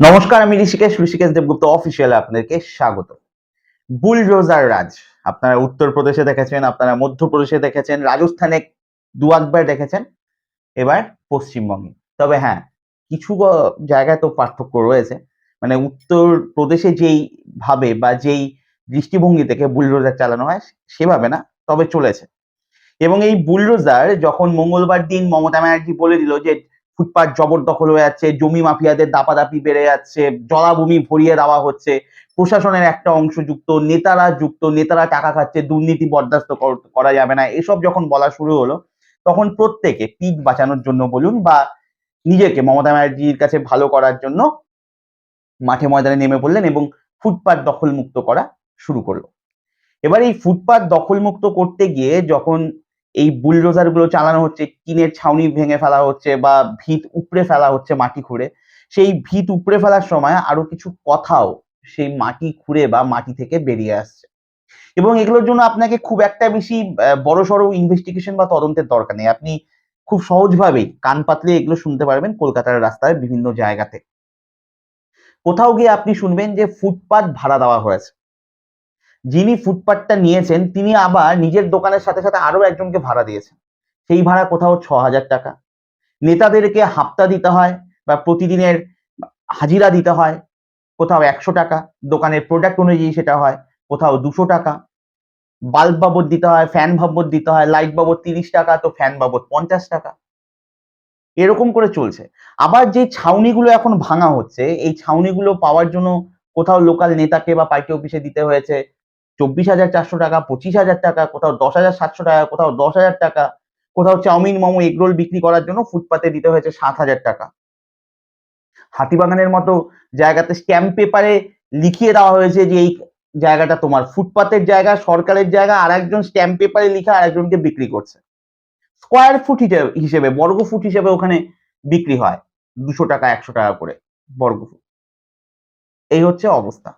নমস্কার, আমি ঋষিকেশ ঋষিকেশ দেবগুপ্ত অফিসিয়াল আপনাদেরকে স্বাগত। বুলডোজার রাজ আপনারা উত্তরপ্রদেশে দেখেছেন, আপনারা মধ্যপ্রদেশে দেখেছেন, রাজস্থানে দু একবার দেখেছেন, এবার পশ্চিমবঙ্গে। তবে হ্যাঁ কিছু জায়গায় তো পার্থক্য রয়েছে। মানে উত্তরপ্রদেশে যেই ভাবে বা যেই দৃষ্টিভঙ্গি থেকে বুলডোজার চালানো হয়, সেভাবে না, তবে চলেছে। এবং এই বুলডোজার যখন মঙ্গলবার দিন মমতা ব্যানার্জি বলে দিল যে ফুটপাত জবরদখল হয়ে যাচ্ছে, জমি মাফিয়াদের দাপাদাপি বেড়ে যাচ্ছে, জলাভূমি ভরিয়ে দেওয়া হচ্ছে, প্রশাসনের একটা অংশ যুক্ত, নেতারা যুক্ত, নেতারা টাকা খাচ্ছে, দুর্নীতি বরদাস্ত করা যাবে না। এসব যখন বলা শুরু হলো, তখন প্রত্যেকে পিঠ বাঁচানোর জন্য বলুন বা নিজেকে মমতা ব্যানার্জির কাছে ভালো করার জন্য মাঠে ময়দানে নেমে পড়লেন এবং ফুটপাত দখল মুক্ত করা শুরু করল। এবার এই ফুটপাত দখল মুক্ত করতে গিয়ে যখন এই বুলডোজারগুলো চালানো হচ্ছে, টিনের ছাউনি ভেঙে ফেলা হচ্ছে বা ভিত উপড়ে ফেলা হচ্ছে মাটি খুঁড়ে, সেই ভিত উপড়ে ফেলার সময় আরও কিছু কথাও সেই মাটি খুঁড়ে বা মাটি থেকে বেরিয়ে আসছে। এবং এগুলোর জন্য আপনাকে খুব একটা বেশি বড় সড়ো ইনভেস্টিগেশন বা তদন্তের দরকার নেই। আপনি খুব সহজভাবেই কান পাতলে এগুলো শুনতে পারবেন কলকাতার রাস্তায় বিভিন্ন জায়গাতে। কোথাও গিয়ে আপনি শুনবেন যে ফুটপাত ভাড়া দেওয়া হয়েছে। যিনি ফুটপাতটা নিয়েছেন, তিনি আবার নিজের দোকানের সাথে সাথে আরও একজনকে ভাড়া দিয়েছেন। সেই ভাড়া কোথাও ছ হাজার টাকা। নেতাদেরকে হাপ্তা দিতে হয় বা প্রতিদিনের হাজিরা দিতে হয়। কোথাও একশো টাকা, দোকানের প্রোডাক্ট অনুযায়ী সেটা হয়। কোথাও দুশো টাকা। বাল্ব বাবদ দিতে হয় ফ্যান বাবদ দিতে হয় লাইট বাবদ তিরিশ টাকা, তো ফ্যান বাবদ পঞ্চাশ টাকা। এরকম করে চলছে। আবার যে ছাউনিগুলো এখন ভাঙা হচ্ছে, এই ছাউনিগুলো পাওয়ার জন্য কোথাও লোকাল নেতাকে বা পার্টি অফিসে দিতে হয়েছে। চব্বিশ হাজার চারশো টাকা, পঁচিশ হাজার টাকা, কোথাও দশ হাজার সাতশো টাকা, কোথাও দশ হাজার টাকা, কোথাও চাউমিন, মোমো এগরোল বিক্রি করার জন্য ফুটপাতে দিতে হয়েছে সাত হাজার টাকা। হাতিবাগানের মতো জায়গাতে স্ট্যাম্প পেপারে লিখিয়ে দেওয়া হয়েছে যে এই জায়গাটা তোমার। ফুটপাতের জায়গা, সরকারের জায়গা আর একজন স্ট্যাম্প পেপারে লিখে আর একজনকে বিক্রি করছে। স্কোয়ার ফুট হিসেবে, বর্গ ফুট হিসেবে ওখানে বিক্রি হয়। দুশো টাকা, একশো টাকা করে বর্গ ফুট। এই হচ্ছে অবস্থা।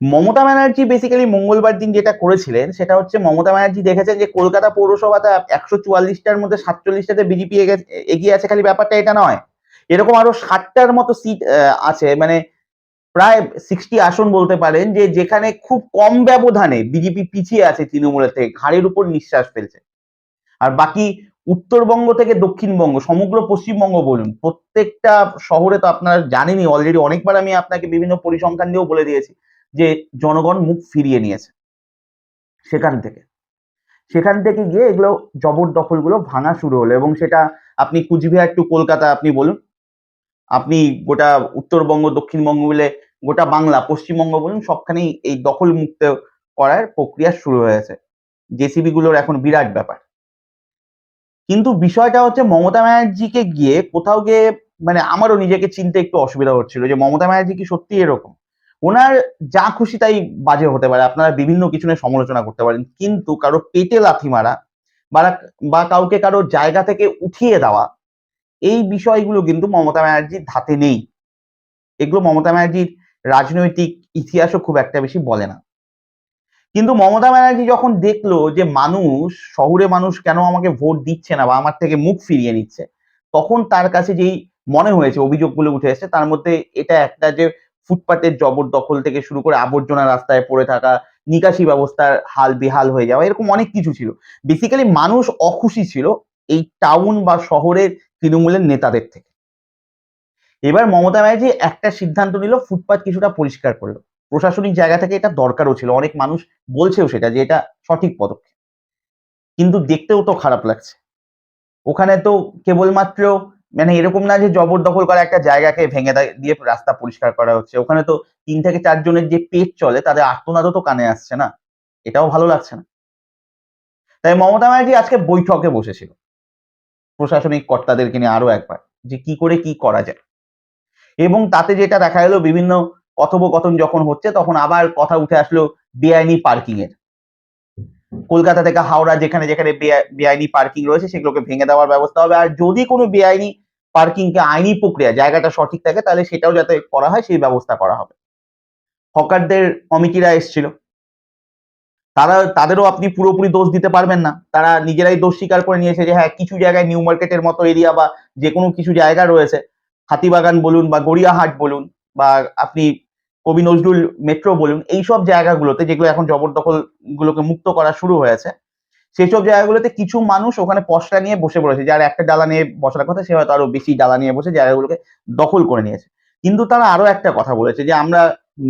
মমতা ব্যানার্জি বেসিক্যালি মঙ্গলবার দিন যেটা করেছিলেন, সেটা হচ্ছে মমতা ব্যানার্জি দেখেছেন যে কলকাতা পৌরসভাটা একশো চুয়াল্লিশটার মধ্যে সাতচল্লিশটাতে বিজেপি এগিয়ে আছে, খালি ব্যাপারটা এটা নয়। এরকম আরও ষাটটার মতো সিট আছে মানে প্রায় সিক্সটি আসন বলতে পারেন, যে যেখানে খুব কম ব্যবধানে বিজেপি পিছিয়ে আছে তৃণমূলের থেকে, ঘাড়ের উপর নিঃশ্বাস ফেলছে। আর বাকি উত্তরবঙ্গ থেকে দক্ষিণবঙ্গ, সমগ্র পশ্চিমবঙ্গ বলুন, প্রত্যেকটা শহরে তো আপনারা জানেনই অলরেডি অনেকবার আমি আপনাকে বিভিন্ন পরিসংখ্যান দিয়েও বলে দিয়েছি। যে জনগণ মুখ ফিরিয়ে নিয়েছে সেখান থেকে। সেখান থেকে গিয়ে এগুলো জবরদখলগুলো ভাঙা শুরু হলো এবং সেটা আপনি কুচবিহার টু কলকাতা আপনি বলুন, আপনি গোটা উত্তরবঙ্গ, দক্ষিণবঙ্গ মিলে গোটা বাংলা, পশ্চিমবঙ্গ বলুন, সবখানেই এই দখল মুক্ত করার প্রক্রিয়া শুরু হয়েছে। জেসিবি গুলোর এখন বিরাট ব্যাপার। কিন্তু বিষয়টা হচ্ছে মমতা ব্যানার্জিকে গিয়ে কোথাও গিয়ে মানে আমারও নিজেকে চিনতে একটু অসুবিধা হচ্ছিল যে মমতা ব্যানার্জি কি সত্যি এরকম? ওনার যা খুশি তাই বাজে হতে পারে, আপনারা বিভিন্ন কিছু নিয়ে সমালোচনা করতে পারেন, কিন্তু কারও পেটে লাথি মারা বা কাউকে কারও জায়গা থেকে উঠিয়ে দেওয়া, এই বিষয়গুলো কিন্তু মমতা ব্যানার্জির ধাতে নেই। এগুলো মমতা ব্যানার্জির রাজনৈতিক ইতিহাসও খুব একটা বেশি বলে না। কিন্তু মমতা ব্যানার্জি যখন দেখল যে মানুষ, শহুরে মানুষ কেন আমাকে ভোট দিচ্ছে না বা আমার থেকে মুখ ফিরিয়ে নিচ্ছে, তখন তার কাছে যেই মনে হয়েছে, অভিযোগগুলো উঠে এসেছে, তার মধ্যে এটা একটা যে ফুটপাতের জবরদখল থেকে শুরু করে আবর্জনা রাস্তায় পড়ে থাকা নিকাশি ব্যবস্থার হাল বেহাল হয়ে যাওয়া, এরকম অনেক কিছু ছিল। বেসিক্যালি মানুষ অখুশি ছিল এই টাউন বা শহরের তৃণমূলের নেতাদের থেকে। এবার মমতা ব্যানার্জি একটা সিদ্ধান্ত নিল, ফুটপাত কিছুটা পরিষ্কার করল। প্রশাসনিক জায়গা থেকে এটা দরকারও ছিল, অনেক মানুষ বলছেও সেটা যে এটা সঠিক পদক্ষেপ। কিন্তু দেখতেও তো খারাপ লাগছে। ওখানে তো কেবলমাত্র মানে এরকম না যে জবরদখল করা একটা জায়গাকে ভেঙে দিয়ে রাস্তা পরিষ্কার করা হচ্ছে। ওখানে তো তিন থেকে চারজনের যে পেট চলে, তাদের আর্তনাদও তো কানে আসছে না। এটাও ভালো লাগছে না। তাই মমতা ব্যানার্জি আজকে বৈঠকে বসেছিল। প্রশাসনিক কর্তাদেরকে নিয়ে আরও একবার, যে কি করে কি করা যায়। এবং তাতে যেটা দেখা গেল বিভিন্ন কথোপকথন যখন হচ্ছে, তখন আবার কথা উঠে আসলো বেআইনি পার্কিং এর কলকাতা থেকে হাওড়া যেখানে যেখানে বেআ- বেআইনি পার্কিং রয়েছে, সেগুলোকে ভেঙে দেওয়ার ব্যবস্থা হবে। আর যদি কোনো বেআইনি পার্কিং কে আইনি প্রক্রিয়া, জায়গাটা সঠিক থাকে, তাহলে সেটাও যাতে করা হয়, সেই ব্যবস্থা করা হবে। হকারদের কমিটিরা এসেছিল। তারা, তাদেরও আপনি পুরোপুরি দোষ দিতে পারবেন না। তারা নিজেরাই দোষ স্বীকার করে নিয়েছে যে হ্যাঁ কিছু জায়গায় নিউ মার্কেটের মতো এরিয়া বা যে কোনো কিছু জায়গা রয়েছে। হাতিবাগান বলুন বা গড়িয়াহাট বলুন বা আপনি কবি নজরুল মেট্রো বলুন, এইসব জায়গাগুলোতে যেগুলো এখন জবরদখল গুলোকে মুক্ত করা শুরু হয়েছে, সেসব জায়গাগুলোতে কিছু মানুষ ওখানে পশরা নিয়ে বসে পড়েছে। যার একটা ডালা নিয়ে বসার কথা, সে হয়তো আরও বেশি ডালা নিয়ে বসে জায়গাগুলোকে দখল করে নিয়েছে। কিন্তু তারা আরও একটা কথা বলেছে যে, আমরা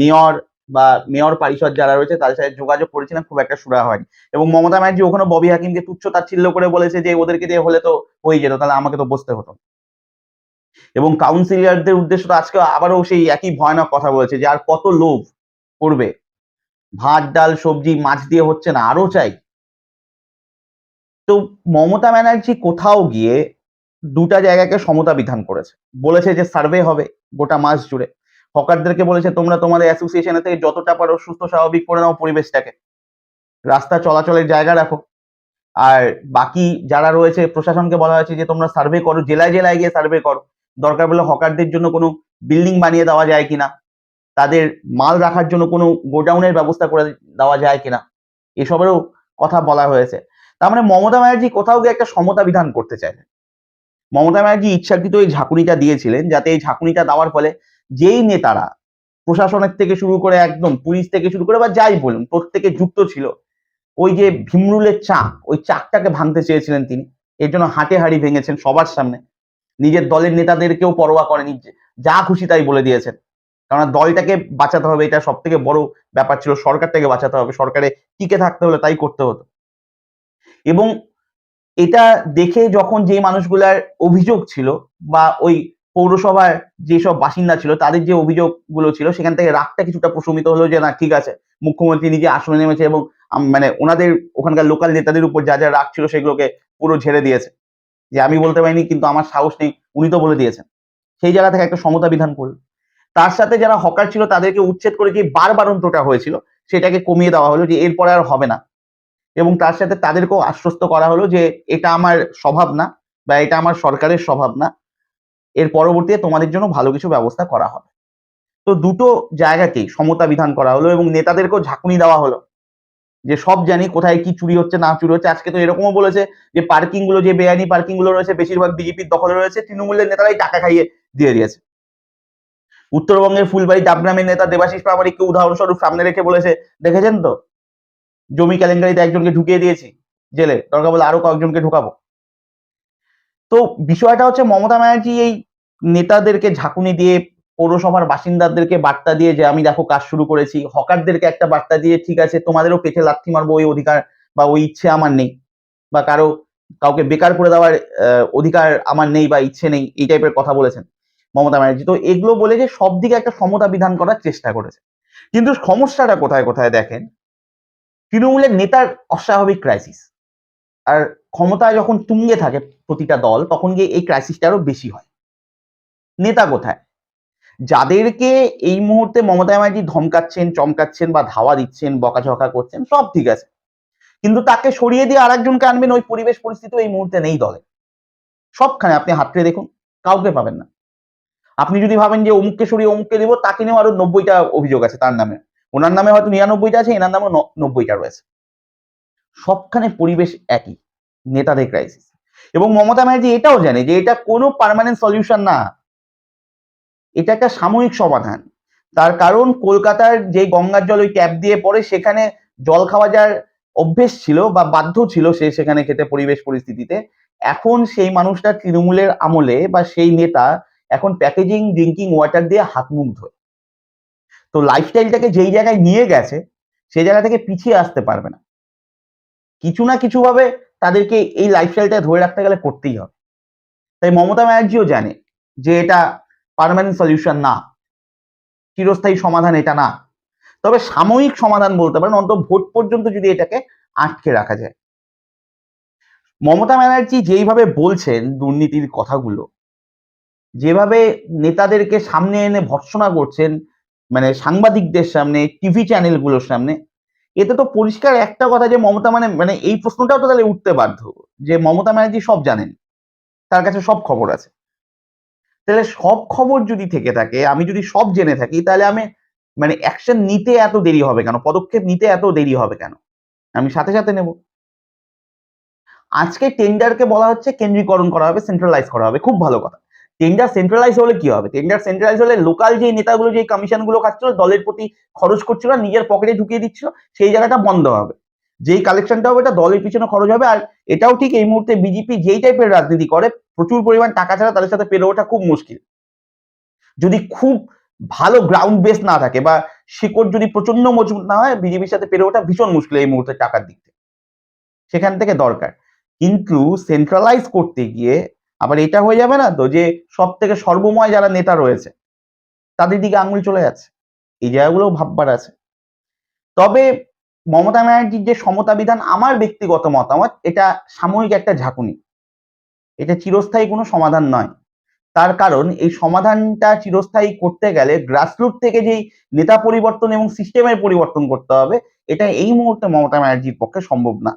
মেয়র বা মেয়র পরিষদ যারা রয়েছে, তাদের সাথে যোগাযোগ করেছিলাম, খুব একটা সুরা হয়নি। এবং মমতা ব্যানার্জি ওখানে ববি হাকিমকে তুচ্ছ তাচ্ছিল্য করে বলেছে যে, ওদেরকে দিয়ে হলে তো হয়ে যেত, তাহলে আমাকে তো বসতে হতো। এবং কাউন্সিলরদের উদ্দেশ্য তো আজকে আবারও সেই একই ভয়ানক কথা বলেছে যে আর কত লোভ করবে। ভাত, ডাল, সবজি, মাছ দিয়ে হচ্ছে না আরও চাই। তো মমতা ব্যানার্জি কোথাও গিয়ে দুটা জায়গাকে সমতা বিধান করেছে। বলেছে যে সার্ভে হবে গোটা মাস জুড়ে। হকারদেরকে বলেছে, তোমরা তোমাদের অ্যাসোসিয়েশনের থেকে যতটা পারো সুস্থ, স্বাভাবিক করে নাও পরিবেশটাকে। রাস্তা চলাচলের জায়গা রাখো। আর বাকি যারা রয়েছে, প্রশাসনকে বলা হয়েছে যে তোমরা সার্ভে করো, জেলায় জেলায় গিয়ে সার্ভে করো। দরকার পড়লে হকারদের জন্য কোনো বিল্ডিং বানিয়ে দেওয়া যায় কিনা? তাদের মাল রাখার জন্য কোনো গোডাউনের ব্যবস্থা করে দেওয়া যায় কিনা? এসবেরও কথা বলা হয়েছে। তার মানে মমতা ব্যানার্জি কোথাও গিয়ে একটা সমতা বিধান করতে চাইলেন। মমতা ব্যানার্জি ইচ্ছাকৃত এই ঝাঁকুনিটা দিয়েছিলেন যাতে এই ঝাঁকুনিটা দেওয়ার ফলে যেই নেতারা প্রশাসনের থেকে শুরু করে একদম পুলিশ থেকে শুরু করে বা যাই বলুন, প্রত্যেকে যুক্ত ছিল, ওই যে ভীমরুলের চাক, ওই চাকটাকে ভাঙতে চেয়েছিলেন তিনি। এর জন্য হাটে হাড়ি ভেঙেছেন সবার সামনে। নিজের দলের নেতাদেরকেও পরোয়া করেনি, যা খুশি তাই বলে দিয়েছেন। কারণ দলটাকে বাঁচাতে হবে, এটা সব থেকে বড় ব্যাপার ছিল, সরকারটাকে বাঁচাতে হবে, সরকারে টিকে থাকতে হলে তাই করতে হতো। এবং এটা দেখে যখন যে মানুষগুলার অভিযোগ ছিল বা ওই পৌরসভার যেসব বাসিন্দা ছিল, তাদের যে অভিযোগগুলো ছিল, সেখান থেকে রাগটা কিছুটা প্রশমিত হলো যে, না, ঠিক আছে, মুখ্যমন্ত্রী নিজে আসনে নেমেছে এবং মানে ওনাদের ওখানকার লোকাল নেতাদের উপর যা যা রাগ ছিল সেগুলোকে পুরো ঝেড়ে দিয়েছে। যে আমি বলতে পারিনি, কিন্তু আমার সাহস নেই, উনি তো বলে দিয়েছেন। সেই জায়গা থেকে একটা সমতা বিধান করল। তার সাথে যারা হকার ছিল, তাদেরকে উচ্ছেদ করে যে বারবারন্তটা হয়েছিল, সেটাকে কমিয়ে দেওয়া হলো যে এরপরে আর হবে না। এবং তার সাথে তাদেরকেও আশ্বস্ত করা হলো যে এটা আমার স্বভাব না, বা এটা আমার সরকারের স্বভাব না। এর পরবর্তীতে তোমাদের জন্য ভালো কিছু ব্যবস্থা করা হবে। তো দুটো জায়গাতেই সমতা বিধান করা হলো এবং নেতাদেরকেও ঝাঁকুনি দেওয়া হলো। যে সব জানি কোথায় কি চুরি হচ্ছে, না চুরি হচ্ছে। আজকে তো এরকমও বলেছে যে পার্কিংগুলো যে বেআইনি পার্কিংগুলো রয়েছে, বেশিরভাগ বিজেপির দখলে রয়েছে। তৃণমূলের নেতারাই টাকা খাইয়ে দিয়ে দিয়েছে। উত্তরবঙ্গের ফুলবাড়ি ডাবগ্রামের নেতা দেবাশিস প্রামাণিককে উদাহরণস্বরূপ সামনে রেখে বলেছে, দেখেছেন তো? জমি কেলেঙ্কারিতে একজনকে ঢুকিয়ে দিয়েছি জেলে। দরকার বলে আরও কয়েকজনকে ঢুকাবো। তো বিষয়টা হচ্ছে মমতা ব্যানার্জি এই নেতাদেরকে ঝাঁকুনি দিয়ে পৌরসভার বাসিন্দাদেরকে বার্তা দিয়ে যে আমি দেখো কাজ শুরু করেছি, হকারদেরকে একটা বার্তা দিয়ে ঠিক আছে, তোমাদেরও পেটে লাথি মারবো ওই অধিকার বা ওই ইচ্ছে আমার নেই বা কারও কাউকে বেকার করে দেওয়ার অধিকার আমার নেই বা ইচ্ছে নেই, এই টাইপের কথা বলেছেন মমতা ব্যানার্জি। তো এগুলো বলে যে সব দিকে একটা সমতা বিধান করার চেষ্টা করেছে। কিন্তু সমস্যাটা কোথায় কোথায় দেখেন? তৃণমূলের নেতার অস্বাভাবিক ক্রাইসিস আর ক্ষমতায় যখন তুঙ্গে থাকে প্রতিটা দল, তখন গিয়ে এই ক্রাইসিসটা আরও বেশি হয়। নেতা কোথায়? যাদেরকে এই মুহূর্তে মমতা ব্যানার্জি ধমকাচ্ছেন, চমকাচ্ছেন বা ধাওয়া দিচ্ছেন, বকাঝকা করছেন, সব ঠিক আছে। কিন্তু তাকে সরিয়ে দিয়ে আরেকজনকে আনবেন, ওই পরিবেশ পরিস্থিতি এই মুহূর্তে নেই দলে। সবখানে আপনি হাতড়ে দেখুন, কাউকে পাবেন না। আপনি যদি ভাবেন যে অমুককে সরিয়ে অমুককে দেবো, তাকে নিয়েও আরও নব্বইটা অভিযোগ আছে তার নামে। ওনার নামে হয়তো নিরানব্বইটা আছে, এনার নামে নব্বইটা রয়েছে। সবখানে পরিবেশ একই, নেতাদের ক্রাইসিস এবং মমতা ব্যানার্জি এটাও জানে যে এটা কোনো পারমানেন্ট সলিউশন না। এটা একটা সাময়িক সমাধান। তার কারণ কলকাতার যে গঙ্গার জল ওই ট্যাপ দিয়ে পড়ে, সেখানে জল খাওয়া যার অভ্যেস ছিল বা বাধ্য ছিল সে সেখানে খেতে পরিবেশ পরিস্থিতিতে। এখন সেই মানুষটা তৃণমূলের আমলে বা সেই নেতা এখন প্যাকেজিং ড্রিঙ্কিং ওয়াটার দিয়ে হাত মুখ ধোয়। তো লাইফস্টাইলটাকে যেই জায়গায় নিয়ে গেছে সেই জায়গা থেকে পিছিয়ে আসতে পারবে না। কিছু না কিছু ভাবে তাদেরকে এই লাইফস্টাইলটা ধরে রাখতে গেলে করতেই হবে। তাই মমতা ব্যানার্জিও জানে যে এটা পারমানেন্ট সলিউশন না। চিরস্থায়ী সমাধান এটা না। তবে সাময়িক সমাধান বলতে পারেন, অন্তত ভোট পর্যন্ত যদি এটাকে আটকে রাখা যায়। মমতা ব্যানার্জি যেইভাবে বলছেন দুর্নীতির কথাগুলো, যেভাবে নেতাদেরকে সামনে এনে ভর্সনা করছেন মানে সাংবাদিকদের সামনে, টিভি চ্যানেলগুলোর সামনে, এতে তো পরিষ্কার একটা কথা যে মমতা মানে মানে এই প্রশ্নটাও তো তাহলে উঠতে বাধ্য, যে মমতা ব্যানার্জি সব জানেন, তার কাছে সব খবর আছে। তাহলে সব খবর যদি থেকে থাকে, আমি যদি সব জেনে থাকি, তাহলে আমি মানে অ্যাকশন নিতে এত দেরি হবে কেন? পদক্ষেপ নিতে এত দেরি হবে কেন? আমি সাথে সাথে নেব। আজকে টেন্ডারকে বলা হচ্ছে কেন্দ্রীকরণ করা হবে সেন্ট্রালাইজ করা হবে। খুব ভালো কথা। টেন্ডার সেন্ট্রালাইজ হলে কি হবে? টেন্ডার সেন্ট্রালাইজ হলে লোকাল যে নেতাগুলো যে কমিশনগুলো খাচ্ছিল, দলের প্রতি খরচ করছিল, নিজের পকেটে ঢুকিয়ে দিচ্ছিল, সেই জায়গাটা বন্ধ হবে। যেই কালেকশনটা হবে এটা দলের পিছনে খরচ হবে, আর এটাও ঠিক এই মুহূর্তে বিজেপি যেই টাইপের রাজনীতি করে, প্রচুর পরিমাণ টাকা ছাড়া তাদের সাথে পেরে ওঠা খুব মুশকিল। যদি খুব ভালো গ্রাউন্ড বেস না থাকে বা শিকড় যদি প্রচণ্ড মজবুত না হয় বিজেপির সাথে পেরে ওঠা ভীষণ মুশকিল এই মুহূর্তে টাকার দিক থেকে। সেখান থেকে দরকার। কিন্তু সেন্ট্রালাইজ করতে গিয়ে আবার এটা হয়ে যাবে না তো যে সব থেকে সর্বময় যারা নেতা রয়েছে, তাদের দিকে আঙুল চলে যাচ্ছে। এই জায়গাগুলো ভাববার আছে। তবে মমতা ব্যানার্জির যে সমতা বিধান আমার ব্যক্তিগত মতামত, এটা সাময়িক একটা ঝাঁকুনি। এটা চিরস্থায়ী কোনো সমাধান নয়। তার কারণ, এই সমাধানটা চিরস্থায়ী করতে গেলে গ্রাসরুট থেকে যেই নেতা পরিবর্তন এবং সিস্টেমের পরিবর্তন করতে হবে, এটা এই মুহূর্তে মমতা ব্যানার্জির পক্ষে সম্ভব না।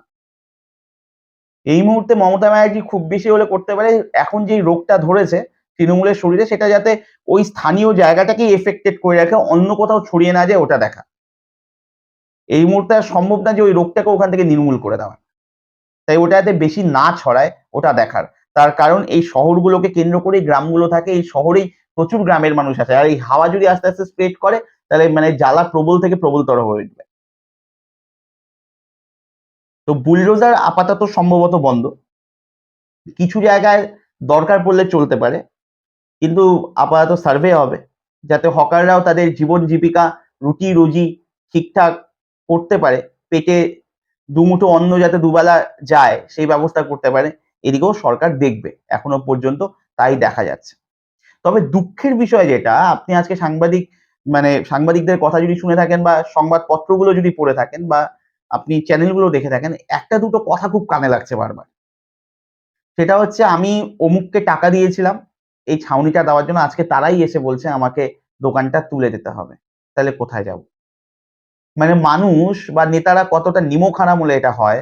এই মুহূর্তে মমতা ব্যানার্জি খুব বেশি হলে করতে পারে, এখন যেই রোগটা ধরেছে তৃণমূলের শরীরে, সেটা যাতে ওই স্থানীয় জায়গাটাকেই এফেক্টেড করে রাখে, অন্য কোথাও ছড়িয়ে না যায়, ওটা দেখা। এই মুহূর্তে আর সম্ভব না যে ওই রোগটাকে ওখান থেকে নির্মূল করে দেওয়া। তাই ওটা যাতে বেশি না ছড়ায়, ওটা দেখার। তার কারণ এই শহরগুলোকে কেন্দ্র করেই গ্রামগুলো থাকে, এই শহরেই প্রচুর গ্রামের মানুষ আছে। আর এই হাওয়া যদি আস্তে আস্তে স্প্রেড করে, তাহলে মানে জ্বালা প্রবল থেকে প্রবলতর হয়ে উঠবে। তো বুলডোজার আপাতত সম্ভবত বন্ধ। কিছু জায়গায় দরকার পড়লে চলতে পারে, কিন্তু আপাতত সার্ভে হবে। যাতে হকাররাও তাদের জীবন জীবিকা রুটি রুজি ঠিকঠাক করতে পারে, পেটে দুমুঠো অন্ন যাতে দুবেলা যায়, সেই ব্যবস্থা করতে পারে, এদিকেও সরকার দেখবে, এখনও পর্যন্ত তাই দেখা যাচ্ছে। তবে দুঃখের বিষয় যেটা, আপনি আজকে সাংবাদিক মানে সাংবাদিকদের কথা যদি শুনে থাকেন বা সংবাদপত্রগুলো যদি পড়ে থাকেন বা আপনি চ্যানেলগুলো দেখে থাকেন, একটা দুটো কথা খুব কানে লাগছে বারবার। সেটা হচ্ছে আমি অমুককে টাকা দিয়েছিলাম, এই ছাউনিটা দেওয়ার জন্য আজকে তারাই এসে বলছে আমাকে দোকানটা তুলে দিতে হবে, তাহলে কোথায় যাব? মানে মানুষ বা নেতারা কতটা নিমখানা মূলে এটা হয়,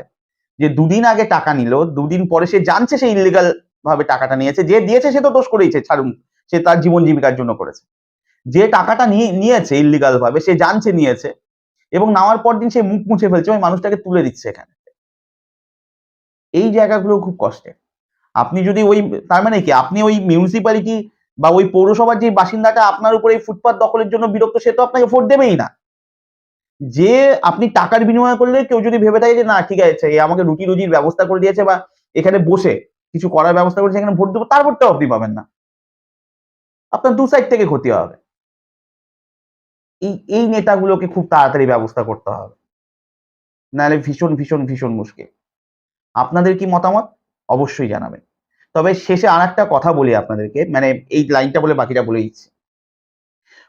যে দুদিন আগে টাকা নিল, দুদিন পরে সে জানছে সে ইলিগাল ভাবে টাকাটা নিয়েছে, যে দিয়েছে সে তো দোষ করেইছে ছাড়ুন, সে তার জীবন জীবিকার জন্য করেছে। যে টাকাটা নিয়ে, নিয়েছে ইলিগাল ভাবে, সে জানছে নিয়েছে, এবং নামার পর দিন সে মুখ মুছে ফেলছে, ওই মানুষটাকে তুলে দিচ্ছে এখানে। এই জায়গাগুলো খুব কষ্টের। আপনি যদি ওই, তার মানে কি, আপনি ওই মিউনিসিপ্যালিটি বা ওই পৌরসভার যে বাসিন্দাটা আপনার উপরে এই ফুটপাত দখলের জন্য বিরক্ত, সে তো আপনাকে ভোট দেবেই না। যে আপনি টাকার বিনিময় করলে কেউ যদি ভেবে থাকে যে, না, ঠিক আছে আমাকে রুটি রুজির ব্যবস্থা করে দিয়েছে বা এখানে বসে কিছু করার ব্যবস্থা করেছে, এখানে ভোট দেবো তার ভোটটাও আপনি পাবেন না। আপনার দু সাইড থেকে ক্ষতি হবে। এই এই নেতাগুলোকে খুব তাড়াতাড়ি ব্যবস্থা করতে হবে। নাহলে ভীষণ ভীষণ ভীষণ মুশকিল। আপনাদের কি মতামত? অবশ্যই জানাবেন। তবে শেষে আর একটা কথা বলি আপনাদেরকে মানে এই লাইনটা বলে বাকিটা বলে দিচ্ছি।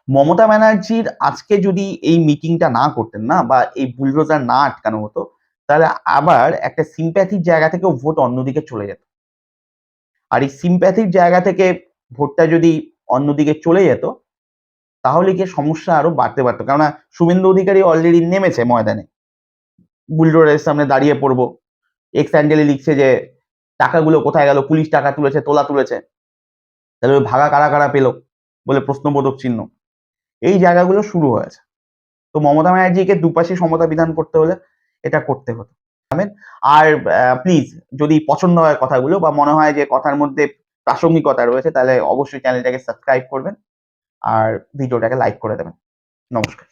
মমতা ব্যানার্জির আজকে যদি এই মিটিংটা না করতেন না বা এই বুলডোজার না আটকানো হতো, তাহলে আবার একটা সিম্প্যাথির জায়গা থেকে ভোট অন্যদিকে চলে যেত। আর এই সিম্প্যাথির জায়গা থেকে ভোটটা যদি অন্যদিকে চলে যেত, তাহলে গিয়ে সমস্যা আরও বাড়তে পারতো। কেননা শুভেন্দু অধিকারী অলরেডি নেমেছে ময়দানে। বুলডোজারের সামনে দাঁড়িয়ে পড়ব। এক্স অ্যান্ডেলে লিখছে যে, টাকাগুলো কোথায় গেল? পুলিশ টাকা তুলেছে, তোলা তুলেছে। তাহলে ভাগা কারা কারা পেল বলে প্রশ্নবোধক চিহ্ন। এই জায়গাগুলো শুরু হয়েছে। তো মমতা ব্যানার্জিকে দুপাশে সমতা বিধান করতে হলে এটা করতে হতো। আর প্লিজ যদি পছন্দ হয় কথাগুলো বা মনে হয় যে কথার মধ্যে প্রাসঙ্গিকতা রয়েছে, তাহলে অবশ্যই চ্যানেলটাকে সাবস্ক্রাইব করবেন। আর ভিডিওটাকে লাইক করে দেবেন। নমস্কার।